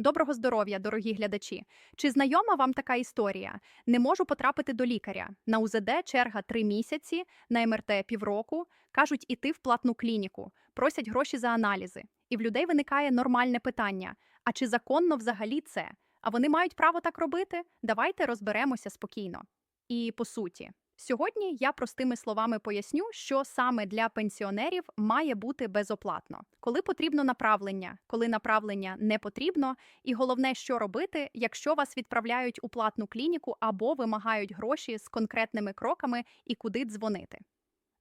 Доброго здоров'я, дорогі глядачі. Чи знайома вам така історія? Не можу потрапити до лікаря. На УЗД черга три місяці, на МРТ півроку. Кажуть, іти в платну клініку, просять гроші за аналізи. І в людей виникає нормальне питання: а чи законно взагалі це? А вони мають право так робити? Давайте розберемося спокійно. І по суті, сьогодні я простими словами поясню, що саме для пенсіонерів має бути безоплатно, коли потрібно направлення, коли направлення не потрібно, і головне, що робити, якщо вас відправляють у платну клініку або вимагають гроші з конкретними кроками і куди дзвонити.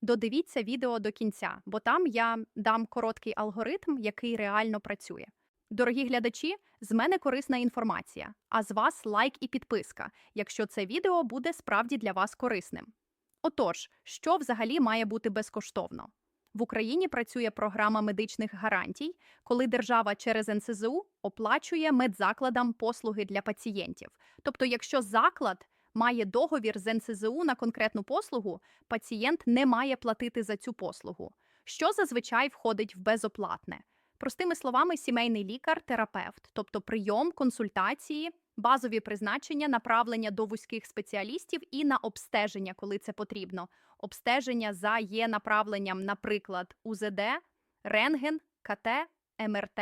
Додивіться відео до кінця, бо там я дам короткий алгоритм, який реально працює. Дорогі глядачі, з мене корисна інформація, а з вас лайк і підписка, якщо це відео буде справді для вас корисним. Отож, що взагалі має бути безкоштовно? В Україні працює програма медичних гарантій, коли держава через НСЗУ оплачує медзакладам послуги для пацієнтів. Тобто, якщо заклад має договір з НСЗУ на конкретну послугу, пацієнт не має платити за цю послугу, що зазвичай входить в безоплатне. Простими словами, сімейний лікар, терапевт, тобто прийом, консультації, базові призначення, направлення до вузьких спеціалістів і на обстеження, коли це потрібно. Обстеження за є направленням, наприклад, УЗД, рентген, КТ, МРТ,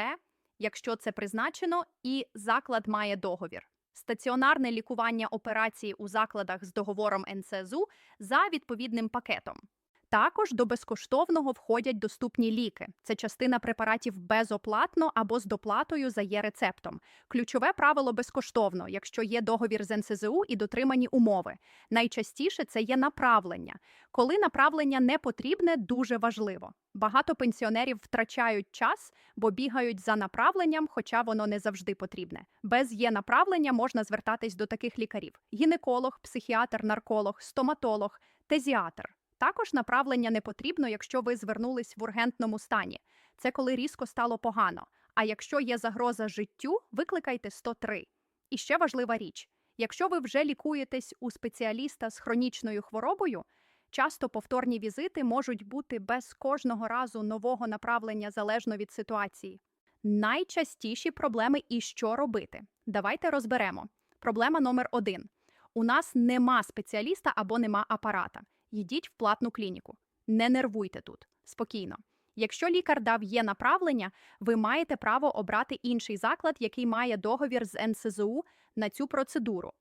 якщо це призначено, і заклад має договір. Стаціонарне лікування операції у закладах з договором НСЗУ за відповідним пакетом. Також до безкоштовного входять доступні ліки. Це частина препаратів безоплатно або з доплатою за є рецептом. Ключове правило безкоштовно, якщо є договір з НСЗУ і дотримані умови. Найчастіше це є направлення. Коли направлення не потрібне, дуже важливо. Багато пенсіонерів втрачають час, бо бігають за направленням, хоча воно не завжди потрібне. Без є направлення можна звертатись до таких лікарів: гінеколог, психіатр, нарколог, стоматолог, тезіатр. Також направлення не потрібно, якщо ви звернулись в ургентному стані. Це коли різко стало погано. А якщо є загроза життю, викликайте 103. І ще важлива річ: якщо ви вже лікуєтесь у спеціаліста з хронічною хворобою, часто повторні візити можуть бути без кожного разу нового направлення залежно від ситуації. Найчастіші проблеми і що робити. Давайте розберемо. Проблема номер один: у нас нема спеціаліста або нема апарата йдіть в платну клініку. Не нервуйте тут, спокійно. Якщо лікар дав є направлення, ви маєте право обрати інший заклад, який має договір з НСЗУ на цю процедуру.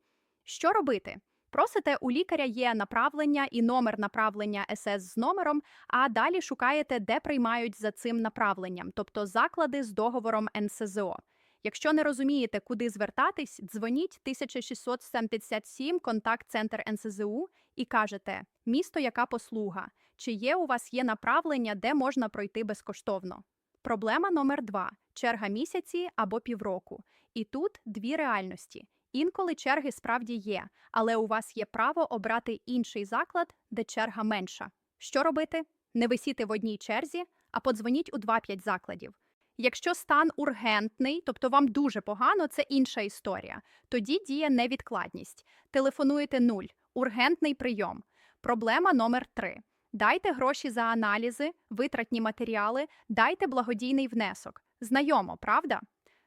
Що робити? Просите у лікаря є направлення і номер направлення СС з номером, а далі шукаєте, де приймають за цим направленням, тобто заклади з договором НСЗО. Якщо не розумієте, куди звертатись, дзвоніть 1677 контакт-центр НСЗУ і кажете місто, яка послуга, чи є у вас є направлення, де можна пройти безкоштовно. Проблема номер два черга місяці або півроку. І тут дві реальності. Інколи черги справді є, але у вас є право обрати інший заклад, де черга менша. Що робити? Не висіти в одній черзі, а подзвоніть у 2-5 закладів. Якщо стан ургентний, тобто вам дуже погано, це інша історія. Тоді діє невідкладність. Телефонуєте нуль, ургентний прийом. Проблема номер три. Дайте гроші за аналізи, витратні матеріали, дайте благодійний внесок. Знайомо, правда?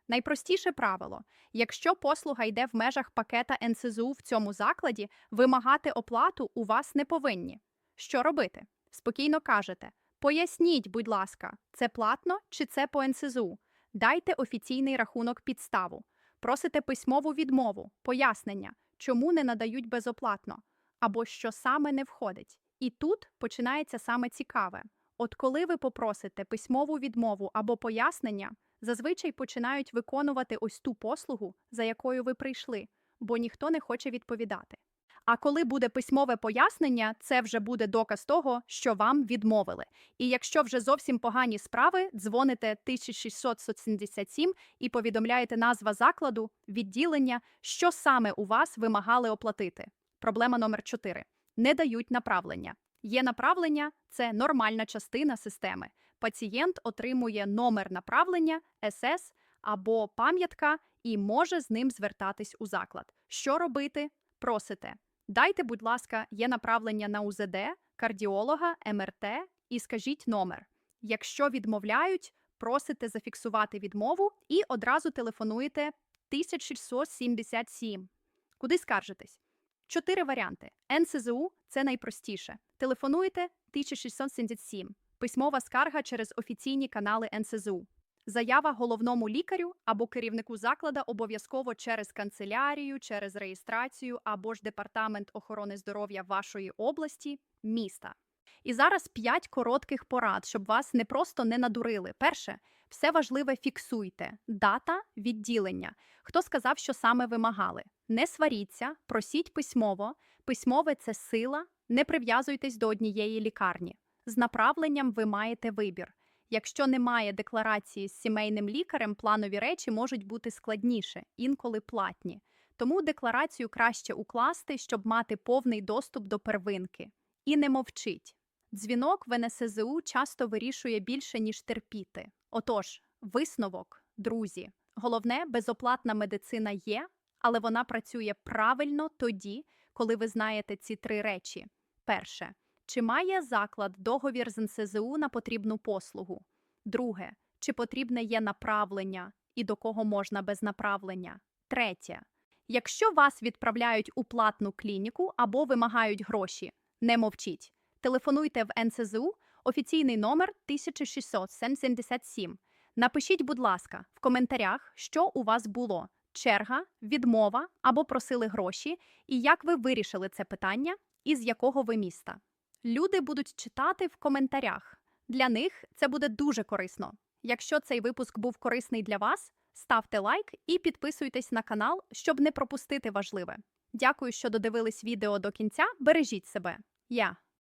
Найпростіше правило: якщо послуга йде в межах пакета НСЗУ в цьому закладі, вимагати оплату у вас не повинні. Що робити? Спокійно кажете. Поясніть, будь ласка, це платно чи це по НСЗУ? Дайте офіційний рахунок підставу. Просите письмову відмову, пояснення, чому не надають безоплатно, або що саме не входить. І тут починається саме цікаве. От коли ви попросите письмову відмову або пояснення, зазвичай починають виконувати ось ту послугу, за якою ви прийшли, бо ніхто не хоче відповідати. А коли буде письмове пояснення, це вже буде доказ того, що вам відмовили. І якщо вже зовсім погані справи, дзвоните 1677 і повідомляєте назва закладу, відділення, що саме у вас вимагали оплатити. Проблема номер 4. не дають направлення. Є направлення це нормальна частина системи. Пацієнт отримує номер направлення, СС або пам'ятка і може з ним звертатись у заклад. Що робити? Просите. Дайте, будь ласка, є направлення на УЗД, кардіолога, МРТ і скажіть номер. Якщо відмовляють, просите зафіксувати відмову і одразу телефонуєте 1677. Куди скаржитесь? Чотири варіанти. НСЗУ це найпростіше. Телефонуєте 1677. Письмова скарга через офіційні канали НСЗУ. Заява головному лікарю або керівнику заклада обов'язково через канцелярію, через реєстрацію або ж департамент охорони здоров'я вашої області, міста. І зараз п'ять коротких порад, щоб вас не просто не надурили. Перше, все важливе фіксуйте. Дата відділення. Хто сказав, що саме вимагали? Не сваріться, просіть письмово. Письмове це сила. Не прив'язуйтесь до однієї лікарні. З направленням ви маєте вибір. Якщо немає декларації з сімейним лікарем, планові речі можуть бути складніше, інколи платні. Тому декларацію краще укласти, щоб мати повний доступ до первинки. І не мовчіть. Дзвінок в НСЗУ часто вирішує більше, ніж терпіти. Отож, висновок, друзі. Головне, безоплатна медицина є, але вона працює правильно тоді, коли ви знаєте ці три речі. Перше. Чи має заклад договір з НСЗУ на потрібну послугу? Друге. Чи потрібне є направлення і до кого можна без направлення? Третє. Якщо вас відправляють у платну клініку або вимагають гроші, не мовчіть. Телефонуйте в НСЗУ, офіційний номер 1677. Напишіть, будь ласка, в коментарях, що у вас було: черга, відмова або просили гроші, і як ви вирішили це питання, і з якого ви міста. Люди будуть читати в коментарях. Для них це буде дуже корисно. Якщо цей випуск був корисний для вас, ставте лайк і підписуйтесь на канал, щоб не пропустити важливе. Дякую, що додивились відео до кінця. Бережіть себе. Я